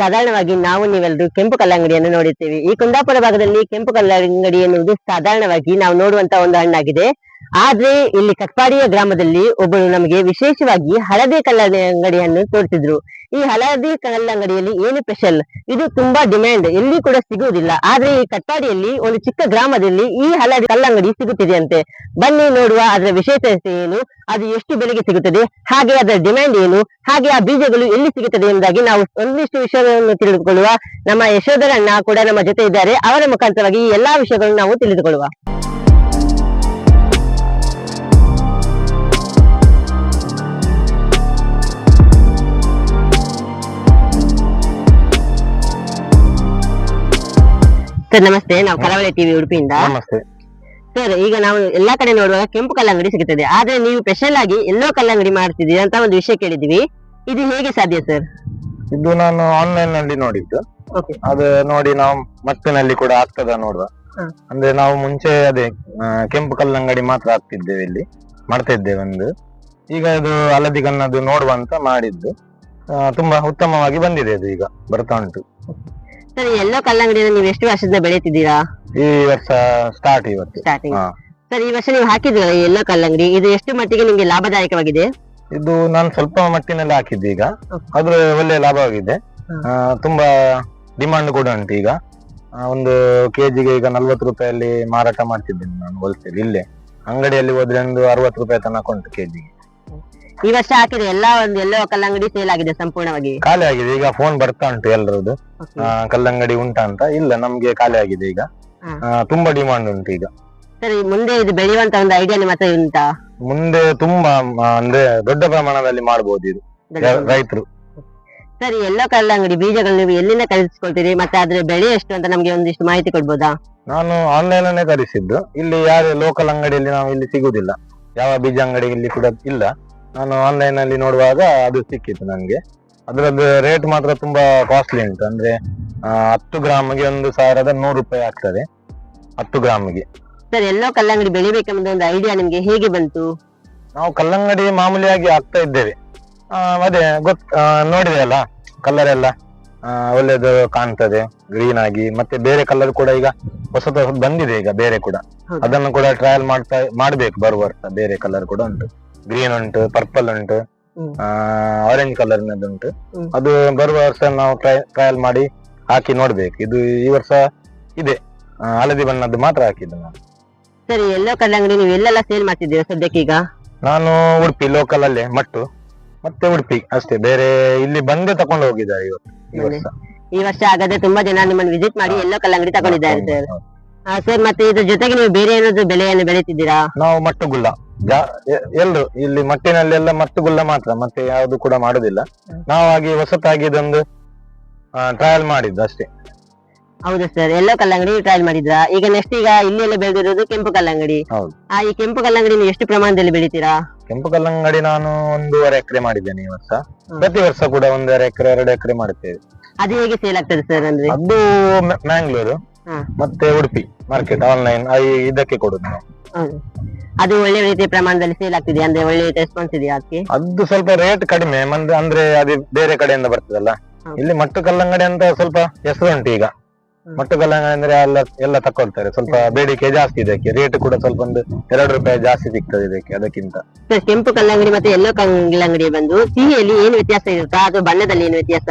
ಸಾಧಾರಣವಾಗಿ ನಾವು ನೀವೆಲ್ಲರೂ ಕೆಂಪು ಕಲ್ಲಂಗಡಿಯನ್ನು ನೋಡಿರ್ತೀವಿ. ಈ ಕುಂದಾಪುರ ಭಾಗದಲ್ಲಿ ಕೆಂಪು ಕಲ್ಲಂಗಡಿ ಎನ್ನುವುದು ಸಾಧಾರಣವಾಗಿ ನಾವು ನೋಡುವಂತ ಒಂದು ಹಣ್ಣಾಗಿದೆ. ಆದ್ರೆ ಇಲ್ಲಿ ಕಟ್ಪಾಡಿಯ ಗ್ರಾಮದಲ್ಲಿ ಒಬ್ಬರು ನಮಗೆ ವಿಶೇಷವಾಗಿ ಹಳದಿ ಕಲ್ಲಂಗಡಿಯನ್ನು ತೋರಿಸಿದ್ರು. ಈ ಹಳದಿ ಕಲ್ಲಂಗಡಿಯಲ್ಲಿ ಏನು ಸ್ಪೆಷಲ್? ಇದು ತುಂಬಾ ಡಿಮ್ಯಾಂಡ್, ಎಲ್ಲಿ ಕೂಡ ಸಿಗುವುದಿಲ್ಲ. ಆದ್ರೆ ಈ ಕಟ್ಪಾಡಿಯಲ್ಲಿ ಒಂದು ಚಿಕ್ಕ ಗ್ರಾಮದಲ್ಲಿ ಈ ಹಳದಿ ಕಲ್ಲಂಗಡಿ ಸಿಗುತ್ತಿದೆಯಂತೆ. ಬನ್ನಿ ನೋಡುವ ಅದರ ವಿಶೇಷತೆ ಏನು, ಅದು ಎಷ್ಟು ಬೆಲೆಗೆ ಸಿಗುತ್ತದೆ, ಹಾಗೆ ಅದರ ಡಿಮ್ಯಾಂಡ್ ಏನು, ಹಾಗೆ ಆ ಬೀಜಗಳು ಎಲ್ಲಿ ಸಿಗುತ್ತದೆ ಎಂಬುದಾಗಿ ನಾವು ಒಂದಿಷ್ಟು ವಿಷಯಗಳನ್ನು ತಿಳಿದುಕೊಳ್ಳುವ ನಮ್ಮ ಯಶೋಧರಣ್ಣ ಕೂಡ ನಮ್ಮ ಜೊತೆ ಇದ್ದಾರೆ. ಅವರ ಮುಖಾಂತರವಾಗಿ ಈ ಎಲ್ಲಾ ವಿಷಯಗಳನ್ನು ನಾವು ತಿಳಿದುಕೊಳ್ಳುವ. ಸರ್ ನಮಸ್ತೆ. ನಾವು ಕರಾವಳಿ ಟಿವಿ ಉಡುಪಿಯಿಂದ. ನಮಸ್ತೆ. ಸರ್ ಈಗ ನಾವು ಎಲ್ಲಾ ಕಡೆ ನೋಡುವಾಗ ಕೆಂಪು ಕಲ್ಲಂಗಡಿ ಸಿಗುತ್ತದೆ. ಆದ್ರೆ ನೀವು ಸ್ಪೆಷಲ್ ಆಗಿ ಎಲ್ಲೋ ಕಲ್ಲಂಗಡಿ ಮಾಡ್ತಿದ್ದೀರಿ ಅಂತ ಒಂದು ವಿಷಯ ಕೇಳಿದ್ವಿ ಇದು ಹೇಗೆ ಸಾಧ್ಯ ಸರ್? ಇದು ನಾನು ಆನ್ಲೈನ್ನಲ್ಲಿ ನೋಡಿದ್ದು. ಅದು ನೋಡಿ ನಾವು ಮತ್ತಿನಲ್ಲಿ ಕೂಡ ಆಗ್ತದ ನೋಡುವ. ಅಂದ್ರೆ ನಾವು ಮುಂಚೆ ಅದೇ ಆ, ಕೆಂಪು ಕಲ್ಲಂಗಡಿ ಮಾತ್ರ ಆಗ್ತಿದ್ದೇವೆ ಇಲ್ಲಿ. ಮಾಡ್ತಾ ಇದ್ದೇವೆ ಒಂದು. ಈಗ ಇದು ಹಳದಿ ಗನ್ನದು ನೋಡುವ ಅಂತ ಮಾಡಿದ್ದು. ಆ, ತುಂಬಾ ಉತ್ತಮವಾಗಿ ಬಂದಿದೆ ಅದು ಈಗ. ಬರ್ತಾ ಉಂಟು. ಸರ್ ಎಲ್ಲೋ ಕಲ್ಲಂಗಡಿಯನ್ನು ನೀವು ಎಷ್ಟು ವರ್ಷದಿಂದ ಬೆಳೀತಿದ್ದೀರಾ ಈ ವರ್ಷ ಸ್ಟಾರ್ಟ್ ಇವತ್ತು. ಸ್ಟಾರ್ಟಿಂಗ್ ಹಾ. ಸರ್ ಈ ವರ್ಷ ನೀವು ಹಾಕಿದ್ರಲ್ಲ ಈ ಎಲ್ಲೋ ಕಲ್ಲಂಗಡಿ ಇದು ಎಷ್ಟು ಮಟ್ಟಿಗೆ ನಿಮ್ಗೆ ಲಾಭದಾಯಕವಾಗಿದೆ? ಇದು ನಾನು ಸ್ವಲ್ಪ ಮಟ್ಟಿನಲ್ಲಿ ಹಾಕಿದ್ದೆ ಈಗ. ಅದ್ರ ಒಳ್ಳೆ ಲಾಭವಾಗಿದೆ. ಆ, ತುಂಬಾ ಡಿಮಾಂಡ್ ಕೂಡ ಉಂಟು ಈಗ. ಆ, ಒಂದು ಕೆಜಿಗೆ ಈಗ ನಲ್ವತ್ತು ರೂಪಾಯಲ್ಲಿ ಮಾರಾಟ ಮಾಡ್ತಿದ್ದೇನೆ ನಾನು ಹೋಲ್ಸೇಲ್ ಇಲ್ಲೇ. ಅಂಗಡಿಯಲ್ಲಿ ಹೋದ್ರೆ ಒಂದು ಅರವತ್ತು ರೂಪಾಯಿ ತನಕ ಉಂಟು ಕೆಜಿಗೆ. ಈ ವರ್ಷ ಹಾಕಿದ ಎಲ್ಲಾ ಒಂದು ಎಲ್ಲೋ ಕಲ್ಲಂಗಡಿ ಸೇಲ್ ಆಗಿದೆ ಸಂಪೂರ್ಣವಾಗಿ. ಖಾಲಿ ಆಗಿದೆ ಈಗ ಫೋನ್ ಬರ್ತಾ ಉಂಟು ಎಲ್ಲರದ್ದು ಆ, ಕಲ್ಲಂಗಡಿ ಉಂಟಾ ಅಂತ? ಇಲ್ಲ ನಮ್ಗೆ ಖಾಲಿ ಆಗಿದೆ ಈಗ. ಆ, ತುಂಬಾ ಡಿಮಾಂಡ್ ಉಂಟು ಈಗ. ಸರಿ ಮುಂದೆ ಇದು ಬೆಳೆಯುವಂತ ಒಂದು ಐಡಿಯಾ ನಿಮ್ಮ ಹತ್ರ ಉಂಟಾ? ಮುಂದೆ ತುಂಬಾ ಅಂದ್ರೆ ದೊಡ್ಡ ಪ್ರಮಾಣದಲ್ಲಿ ಮಾಡಬಹುದು ಇದು ರೈತರು. ಸರಿ ಎಲ್ಲೋ ಕಲ್ಲಂಗಡಿ ಬೀಜಗಳು ನೀವು ಎಲ್ಲಿಂದ ಖರೀದಿಸ್ಕೊಳ್ತೀರಿ? ಮತ್ತೆ ಅದ್ರ ಬೆಲೆ ಎಷ್ಟು ಅಂತ ನಮ್ಗೆ ಒಂದಿಷ್ಟು ಮಾಹಿತಿ ಕೊಡ್ಬೋದಾ? ನಾನು ಆನ್ಲೈನ್ ಅನ್ನೇ ತರಿಸಿದ್ದು. ಇಲ್ಲಿ ಯಾರು ಲೋಕಲ್ ಅಂಗಡಿಯಲ್ಲಿ ನಾವು ಇಲ್ಲಿ ಸಿಗುದಿಲ್ಲ. ಯಾವ ಬೀಜ ಅಂಗಡಿಯಲ್ಲಿ ಕೂಡ ಇಲ್ಲ. ನಾನು ಆನ್ಲೈನ್ ಅಲ್ಲಿ ನೋಡುವಾಗ ಅದು ಸಿಕ್ಕಿತ್ತು ನನಗೆ ಅದರದ್ದು ರೇಟ್ ಮಾತ್ರ ತುಂಬಾ ಕಾಸ್ಟ್ಲಿ ಉಂಟು. ಅಂದ್ರೆ ಆ, ಹತ್ತು ಗ್ರಾಮ್ಗೆ ಒಂದು ಸಾವಿರದ ನೂರು ರೂಪಾಯಿ ಆಗ್ತದೆ. ಹತ್ತು ಗ್ರಾಮ್ಗೆ. ಸರ್ ಎಲ್ಲೋ ಕಲ್ಲಂಗಡಿ ಬೆಳಿಬೇಕೆಂಬ ಒಂದು ಐಡಿಯಾ ನಿಮ್ಗೆ ಹೇಗೆ ಬಂತು? ನಾವು ಕಲ್ಲಂಗಡಿ ಮಾಮೂಲಿಯಾಗಿ ಆಗ್ತಾ ಇದ್ದೇವೆ. ಆ, ಅದೇ ಗೊತ್ ಆ, ನೋಡಿದೆ ಅಲ್ಲ ಕಲರ್ ಎಲ್ಲ ಆ, ಒಳ್ಳೇದು ಕಾಣ್ತದೆ ಗ್ರೀನ್ ಆಗಿ ಮತ್ತೆ ಬೇರೆ ಕಲರ್ ಕೂಡ ಈಗ ಹೊಸದು ಬಂದಿದೆ ಈಗ ಬೇರೆ ಕೂಡ. ಹೌದಾ? ಅದನ್ನು ಕೂಡ ಟ್ರಯಲ್ ಮಾಡ್ತಾ ಮಾಡ್ಬೇಕು ಬರುವ ವರ್ಷ ಬೇರೆ ಕಲರ್ ಕೂಡ ಉಂಟು. ಗ್ರೀನ್ ಉಂಟು ಪರ್ಪಲ್ ಉಂಟು. ಆರೆಂಜ್ ಕಲರ್ ಉಂಟು. ಅದು ಬರುವ ವರ್ಷ ನಾವು ಟ್ರಯಲ್ ಮಾಡಿ ಹಾಕಿ ನೋಡ್ಬೇಕು. ಇದು ಈ ವರ್ಷ ಇದೆ. ಹಳದಿ ಬಣ್ಣದ್ದು ಮಾತ್ರ ಹಾಕಿದ್ದು ನಾನು. ಸರಿ ಎಲ್ಲೋ ಕಲ್ಲಂಗಡಿ ನೀವು ಎಲ್ಲೆಲ್ಲ ಸೇಲ್ ಮಾಡ್ತಿದ್ದೀರಾ ಸದ್ಯಕ್ಕೀಗ ನಾನು ಉಡುಪಿ ಲೋಕಲ್ ಅಲ್ಲೇ ಮಟ್ಟು. ಮತ್ತೆ ಉಡುಪಿ ಅಷ್ಟೇ. ಬೇರೆ ಇಲ್ಲಿ ಬಂದೇ ತಕೊಂಡು ಹೋಗಿದ್ದಾರೆ ಇವತ್ತು ಈ ವರ್ಷ. ಈ ವರ್ಷ ಹಾಗಾದ್ರೆ ತುಂಬಾ ಜನ ನಿಮ್ಮನ್ನು ವಿಸಿಟ್ ಮಾಡಿ. ಎಲ್ಲೋ ಕಲ್ಲಂಗಡಿ ತಗೊಂಡಿದ್ದಾರೆ ಸರ್. ಸರ್ ಮತ್ತೆ ಇದ್ರ ಜೊತೆಗೆ ನೀವು ಬೇರೆ ಏನಾದ್ರು ಬೆಳೆಯನ್ನು ಬೆಳೀತಿದ್ದೀರಾ? ನಾವು ಮಟ್ಟುಗುಲ್ಲ ಎ- ಎಲ್ರು ಇಲ್ಲಿ ಮಟ್ಟಿನಲ್ಲೆಲ್ಲ ಮಟ್ಟುಗುಲ್ಲ ಮಾತ್ರ ಮತ್ತೆ ಯಾವುದು ಕೂಡ ಮಾಡುದಿಲ್ಲ. ನಾವ್ ನಾವು ಹಾಗೆ ಹೊಸತಾಗಿ ಇದೊಂದು ಟ್ರಯಲ್ ಮಾಡಿದ್ದು ಅಷ್ಟೇ. ಹೌದು ಸರ್ ಎಲ್ಲೋ ಕಲ್ಲಂಗಡಿ ಟ್ರಯಲ್ ಮಾಡಿದ್ರಾ? ಈಗ ನೆಕ್ಸ್ಟ್ ಈಗ ಇಲ್ಲಿ ಎಲ್ಲ ಬೆಳೆದಿರೋದು ಕೆಂಪು ಕಲ್ಲಂಗಡಿ. ಹೌದು. ಆ ಈ ಕೆಂಪು ಕಲ್ಲಂಗಡಿ ನೀವು ಎಷ್ಟು ಪ್ರಮಾಣದಲ್ಲಿ ಬೆಳಿತೀರಾ? ಕೆಂಪು ಕಲ್ಲಂಗಡಿ ನಾನು ಒಂದೂವರೆ ಎಕರೆ ಮಾಡಿದ್ದೇನೆ ಈ ವರ್ಷ. ಪ್ರತಿ ವರ್ಷ ಕೂಡ ಒಂದೂವರೆ ಎಕರೆ ಎರಡು ಎಕರೆ ಮಾಡುತ್ತೇವೆ. ಅದು ಹೇಗೆ ಸೇಲ್ ಆಗ್ತದೆ ಸರ್ ಅಂದ್ರೆ? ಅದು ಮ್ಯಾಂಗ್ಳೂರು ಮತ್ತೆ ಉಡುಪಿ ಮಾರ್ಕೆಟ್ ಆನ್ಲೈನ್ ಇದಕ್ಕೆ ಕೊಡುದು ನಾವು. ಅದು ಒಳ್ಳೆ ರೀತಿಯ ಪ್ರಮಾಣದಲ್ಲಿ ಸೇಲ್ ಆಗ್ತಿದೆ ಅಂದ್ರೆ ಒಳ್ಳೆ ರೆಸ್ಪಾನ್ಸ್ ಇದೆಯಾ ಅದಕ್ಕೆ? ಅದು ಸ್ವಲ್ಪ ರೇಟ್ ಕಡಿಮೆ ಮಂದ್ ಅಂದ್ರೆ ಅದು ಬೇರೆ ಕಡೆಯಿಂದ ಬರ್ತದಲ್ಲ. ಇಲ್ಲಿ ಮಟ್ಟು ಕಲ್ಲಂಗಡಿ ಅಂತ ಸ್ವಲ್ಪ ಹೆಸರು ಉಂಟು ಈಗ. ಹ್ಮ್. ಮಟ್ಟು ಕಲ್ಲಂಗಡಿ ಅಂದ್ರೆ ಎಲ್ಲ ಎಲ್ಲ ತಕೊಳ್ತಾರೆ ಸ್ವಲ್ಪ ಬೇಡಿಕೆ ಜಾಸ್ತಿ ಇದಕ್ಕೆ. ರೇಟ್ ಕೂಡ ಸ್ವಲ್ಪ ಒಂದು ಎರಡು ರೂಪಾಯಿ ಜಾಸ್ತಿ ಸಿಗ್ತದೆ ಇದಕ್ಕೆ ಅದಕ್ಕಿಂತ. ಸರ್ ಕೆಂಪು ಕಲ್ಲಂಗಡಿ ಮತ್ತೆ ಎಲ್ಲೋ ಕಲ್ಲಂಗಡಿ ಬಂದು ಸಿಹಿಯಲ್ಲಿ ಏನು ವ್ಯತ್ಯಾಸ ಇರುತ್ತಾ? ಅಥವಾ ಬಣ್ಣದಲ್ಲಿ ಏನು ವ್ಯತ್ಯಾಸ?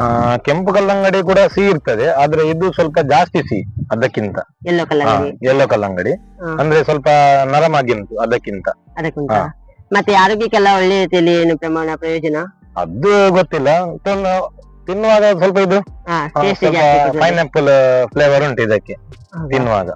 ಆ, ಕೆಂಪು ಕಲ್ಲಂಗಡಿ ಕೂಡ ಸಿಹಿ ಇರ್ತದೆ. ಆದ್ರೆ ಇದು ಸ್ವಲ್ಪ ಜಾಸ್ತಿ ಸಿಹಿ ಅದಕ್ಕಿಂತ. ಎಲ್ಲೋ ಕಲ್ಲಂಗಡಿ. ಎಲ್ಲೋ ಕಲ್ಲಂಗಡಿ. ಹಾ. ಅಂದ್ರೆ ಸ್ವಲ್ಪ ನರಮಾಗಿ ಉಂಟು ಅದಕ್ಕಿಂತ. ಅದಕ್ಕಿಂತ. ಹಾ. ಮತ್ತೆ ಆರೋಗ್ಯಕ್ಕೆಲ್ಲ ಒಳ್ಳೆ ರೀತಿಯಲ್ಲಿ ಏನು ಪ್ರಮಾಣ ಪ್ರಯೋಜನ? ಅದು ಗೊತ್ತಿಲ್ಲ. ತಿನ್ನುವಾಗ ಸ್ವಲ್ಪ ಇದು ಪೈನಾಪಲ್ ಫ್ಲೇವರ್ ಉಂಟು ಇದಕ್ಕೆ ತಿನ್ನುವಾಗ.